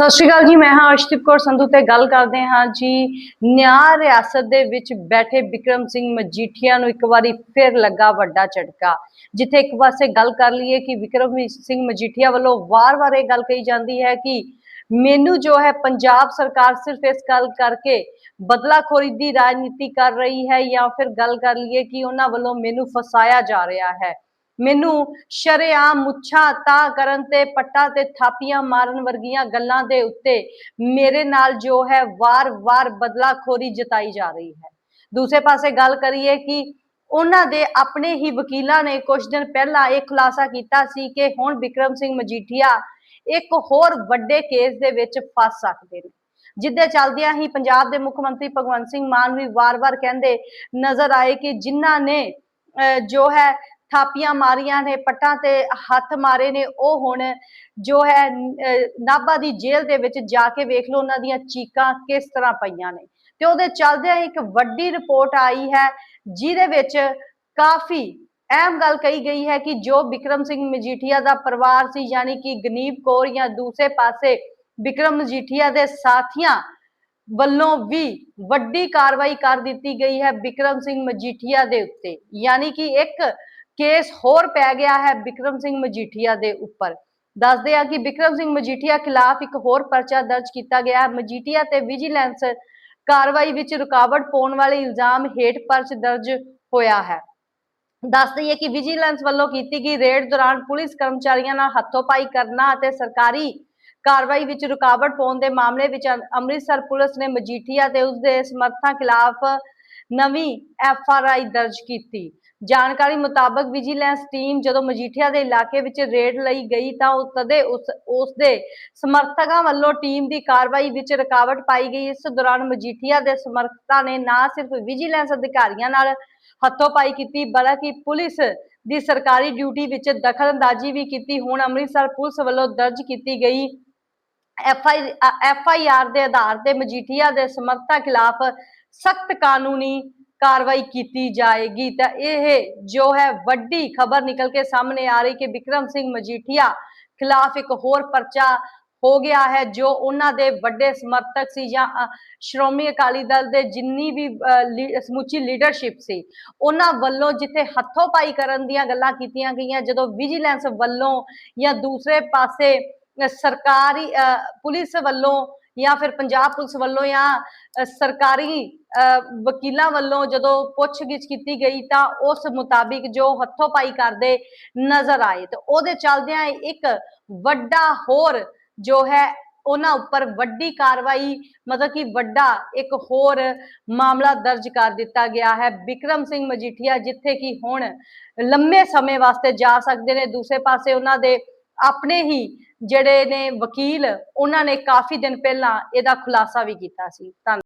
ਸਤਿ ਸ਼੍ਰੀ ਅਕਾਲ ਜੀ, ਮੈਂ ਹਾਂ ਅਰਸ਼ਦੀਪ ਕੌਰ ਸੰਧੂ ਤੇ ਗੱਲ ਕਰਦੇ ਹਾਂ ਜੀ। ਨਿਆਂ ਰਿਆਸਤ ਦੇ ਵਿੱਚ ਬੈਠੇ ਵਿਕਰਮ ਸਿੰਘ ਮਜੀਠੀਆ ਨੂੰ ਇੱਕ ਵਾਰੀ ਫਿਰ ਲੱਗਾ ਵੱਡਾ ਝਟਕਾ, ਜਿੱਥੇ ਇੱਕ ਪਾਸੇ ਗੱਲ ਕਰ ਲਈਏ ਕਿ ਵਿਕਰਮ ਸਿੰਘ ਮਜੀਠੀਆ ਵੱਲੋਂ ਵਾਰ-ਵਾਰ ਇਹ ਗੱਲ ਕਹੀ ਜਾਂਦੀ ਹੈ ਕਿ ਮੈਨੂੰ ਜੋ ਹੈ ਪੰਜਾਬ ਸਰਕਾਰ ਸਿਰਫ ਇਸ ਗੱਲ ਕਰਕੇ ਬਦਲਾਖੋਰੀ ਦੀ ਰਾਜਨੀਤੀ ਕਰ ਰਹੀ ਹੈ ਜਾਂ ਫਿਰ ਗੱਲ ਕਰ ਲਈਏ ਕਿ ਉਹਨਾਂ ਵੱਲੋਂ ਮੈਨੂੰ ਫਸਾਇਆ ਜਾ ਰਿਹਾ ਹੈ। ਮੈਨੂੰ ਸ਼ਰੇਆਮ ਮੁੱਛਾਂ ਤਾਂ ਕਰਨ ਤੇ ਪੱਟਾਂ ਤੇ ਥਾਪੀਆਂ ਮਾਰਨ ਵਰਗੀਆਂ ਗੱਲਾਂ ਦੇ ਉੱਤੇ ਮੇਰੇ ਨਾਲ ਜੋ ਹੈ ਵਾਰ-ਵਾਰ ਬਦਲਾਖੋਰੀ ਜਤਾਈ ਜਾ ਰਹੀ ਹੈ। ਦੂਸਰੇ ਪਾਸੇ ਗੱਲ ਕਰੀਏ ਕਿ ਉਹਨਾਂ ਦੇ ਆਪਣੇ ਹੀ ਵਕੀਲਾਂ ਨੇ ਕੁਝ ਦਿਨ ਪਹਿਲਾਂ ਇਹ ਖੁਲਾਸਾ ਕੀਤਾ ਸੀ ਕਿ ਹੁਣ ਵਿਕਰਮ ਸਿੰਘ ਮਜੀਠੀਆ ਇੱਕ ਹੋਰ ਵੱਡੇ ਕੇਸ ਦੇ ਵਿੱਚ ਫਸ ਸਕਦੇ ਨੇ ਜਿੱਦੇ ਚੱਲਦਿਆਂ ਹੀ ਪੰਜਾਬ ਦੇ ਮੁੱਖ ਮੰਤਰੀ ਭਗਵੰਤ ਸਿੰਘ ਮਾਨ ਵੀ ਵਾਰ-ਵਾਰ ਕਹਿੰਦੇ ਨਜ਼ਰ ਆਏ ਕਿ ਜਿਨ੍ਹਾਂ ਨੇ ਅਹ, ਜੋ ਹੈ ਥਾਪੀਆਂ ਮਾਰੀਆਂ ਨੇ, ਪੱਟਾਂ ਤੇ ਹੱਥ ਮਾਰੇ ਨੇ, ਉਹ ਹੁਣ ਜੋ ਹੈ ਨਾਭਾ ਦੀ ਜੇਲ੍ਹ ਦੇ ਵਿੱਚ ਜਾ ਕੇ ਵੇਖ ਲਓ, ਉਹਨਾਂ ਦੀਆਂ ਚੀਕਾਂ ਕਿਸ ਤਰ੍ਹਾਂ ਪਈਆਂ ਨੇ। ਤੇ ਉਹਦੇ ਚੱਲਦਿਆਂ ਇੱਕ ਵੱਡੀ ਰਿਪੋਰਟ ਆਈ ਹੈ, ਜਿਹਦੇ ਵਿੱਚ ਕਾਫੀ ਅਹਿਮ ਗੱਲ ਕਹੀ ਗਈ ਹੈ ਕਿ ਜੋ ਵਿਕਰਮ ਸਿੰਘ ਮਜੀਠੀਆ ਦਾ ਪਰਿਵਾਰ ਸੀ, ਯਾਨੀ ਕਿ ਗਨੀਬ ਕੌਰ ਜਾਂ ਦੂਸਰੇ ਪਾਸੇ ਵਿਕਰਮ ਮਜੀਠੀਆ ਦੇ ਸਾਥੀਆਂ ਵੱਲੋਂ ਵੀ ਵੱਡੀ ਕਾਰਵਾਈ ਕਰ ਦਿੱਤੀ ਗਈ ਹੈ ਵਿਕਰਮ ਸਿੰਘ ਮਜੀਠੀਆ ਦੇ ਉੱਤੇ। ਯਾਨੀ ਕਿ ਇੱਕ ਕੇਸ ਹੋਰ ਪੈ ਗਿਆ ਹੈ ਵਿਕਰਮ ਸਿੰਘ ਮਜੀਠੀਆ ਦੇ ਉੱਪਰ। ਦੱਸਦੇ ਆ ਕਿ ਵਿਕਰਮ ਸਿੰਘ ਮਜੀਠੀਆ ਖਿਲਾਫ ਇੱਕ ਹੋਰ ਪਰਚਾ ਦਰਜ ਕੀਤਾ ਗਿਆ ਹੈ। ਮਜੀਠੀਆ ਤੇ ਵਿਜੀਲੈਂਸ ਕਾਰਵਾਈ ਵਿੱਚ ਰੁਕਾਵਟ ਪਾਉਣ ਵਾਲੇ ਇਲਜ਼ਾਮ ਹੇਠ ਪਰਚ ਦਰਜ ਹੋਇਆ ਹੈ। ਦੱਸ ਦਈਏ ਕਿ ਵਿਜੀਲੈਂਸ ਵੱਲੋਂ ਕੀਤੀ ਗਈ ਰੇਡ ਦੌਰਾਨ ਪੁਲਿਸ ਕਰਮਚਾਰੀਆਂ ਨਾਲ ਹੱਥੋਂਪਾਈ ਕਰਨਾ ਅਤੇ ਸਰਕਾਰੀ ਕਾਰਵਾਈ ਵਿੱਚ ਰੁਕਾਵਟ ਪਾਉਣ ਦੇ ਮਾਮਲੇ ਵਿੱਚ ਅੰਮ੍ਰਿਤਸਰ ਪੁਲਿਸ ਨੇ ਮਜੀਠੀਆ ਤੇ ਉਸ ਦੇ ਸਮਰਥਕਾਂ ਖਿਲਾਫ ਨਵੀਂ ਐਫ ਆਰ ਆਈ ਦਰਜ ਕੀਤੀ। ਜਾਣਕਾਰੀ ਮੁਤਾਬਕ ਵਿਜੀਲੈਂਸ ਟੀਮ ਜਦੋਂ ਮਜੀਠੀਆ ਦੇ ਇਲਾਕੇ ਵਿੱਚ ਰੇਡ ਲਈ ਗਈ ਤਾਂ ਉਹ ਤਦੇ ਉਸ ਉਸ ਦੇ ਸਮਰਥਕਾਂ ਵੱਲੋਂ ਟੀਮ ਦੀ ਕਾਰਵਾਈ ਵਿੱਚ ਰੁਕਾਵਟ ਪਾਈ ਗਈ। ਇਸ ਦੌਰਾਨ ਮਜੀਠੀਆ ਦੇ ਸਮਰਥਕਾਂ ਨੇ ਨਾ ਸਿਰਫ ਵਿਜੀਲੈਂਸ ਅਧਿਕਾਰੀਆਂ ਨਾਲ ਹੱਥੋਂਪਾਈ ਕੀਤੀ, ਬਲਕਿ ਪੁਲਿਸ ਦੀ ਸਰਕਾਰੀ ਡਿਊਟੀ ਵਿੱਚ ਦਖਲਅੰਦਾਜ਼ੀ ਵੀ ਕੀਤੀ। ਹੁਣ ਅੰਮ੍ਰਿਤਸਰ ਪੁਲਿਸ ਵੱਲੋਂ ਦਰਜ ਕੀਤੀ ਗਈ ਆਈ ਐਫ ਆਈ ਆਰ ਦੇ ਆਧਾਰ ਤੇ ਮਜੀਠੀਆ ਦੇ ਸਮਰਥਕਾਂ ਖਿਲਾਫ ਸਖਤ ਕਾਨੂੰਨੀ ਕਾਰਵਾਈ ਕੀਤੀ ਜਾਏਗੀ ਤਾਂ ਇਹ ਜੋ ਹੈ ਵੱਡੀ ਖਬਰ ਨਿਕਲ ਕੇ ਸਾਹਮਣੇ ਆ ਰਹੀ ਕਿ ਵਿਕਰਮ ਸਿੰਘ ਮਜੀਠੀਆ ਖਿਲਾਫ ਇੱਕ ਹੋਰ ਪਰਚਾ ਹੋ ਗਿਆ ਹੈ ਜੋ ਉਹਨਾਂ ਦੇ ਵੱਡੇ ਸਮਰਥਕ ਸੀ ਜਾਂ ਸ਼੍ਰੋਮਣੀ ਅਕਾਲੀ ਦਲ ਦੇ ਜਿੰਨੀ ਵੀ ਸਮੁੱਚੀ ਲੀਡਰਸ਼ਿਪ ਸੀ ਉਹਨਾਂ ਵੱਲੋਂ ਜਿੱਥੇ ਹੱਥੋਂ ਪਾਈ ਕਰਨ ਦੀਆਂ ਗੱਲਾਂ ਕੀਤੀਆਂ ਗਈਆਂ ਜਦੋਂ ਵਿਜੀਲੈਂਸ ਵੱਲੋਂ ਜਾਂ ਦੂਸਰੇ ਪਾਸੇ ਸਰਕਾਰੀ ਅ, ਪੁਲਿਸ ਵੱਲੋਂ ਜਾਂ ਫਿਰ ਪੰਜਾਬ ਪੁਲਿਸ ਵੱਲੋਂ ਜਾਂ ਸਰਕਾਰੀ ਵਕੀਲਾਂ ਵੱਲੋਂ ਜਦੋਂ ਪੁੱਛਗਿੱਛ ਕੀਤੀ ਗਈ ਤਾਂ ਉਸ ਮੁਤਾਬਿਕ ਜੋ ਹੱਥੋਂ ਪਾਈ ਕਰਦੇ ਨਜ਼ਰ ਆਏ। ਤੇ ਉਹਦੇ ਚੱਲਦਿਆਂ ਇੱਕ ਵੱਡਾ ਹੋਰ ਜੋ ਹੈ, ਉਹਨਾਂ ਉੱਪਰ ਵੱਡੀ ਕਾਰਵਾਈ, ਮਤਲਬ ਕਿ ਵੱਡਾ ਇੱਕ ਹੋਰ ਮਾਮਲਾ ਦਰਜ ਕਰ ਦਿੱਤਾ ਗਿਆ ਹੈ। ਵਿਕਰਮ ਸਿੰਘ ਮਜੀਠੀਆ ਜਿੱਥੇ ਕਿ ਹੁਣ ਲੰਮੇ ਸਮੇਂ ਵਾਸਤੇ ਜਾ ਸਕਦੇ ਨੇ, ਦੂਸਰੇ ਪਾਸੇ ਉਹਨਾਂ ਦੇ ਆਪਣੇ ਹੀ ਜਿਹੜੇ ਨੇ ਵਕੀਲ, ਉਹਨਾਂ ਨੇ ਕਾਫੀ ਦਿਨ ਪਹਿਲਾਂ ਇਹਦਾ ਖੁਲਾਸਾ ਵੀ ਕੀਤਾ ਸੀ। ਧੰਨ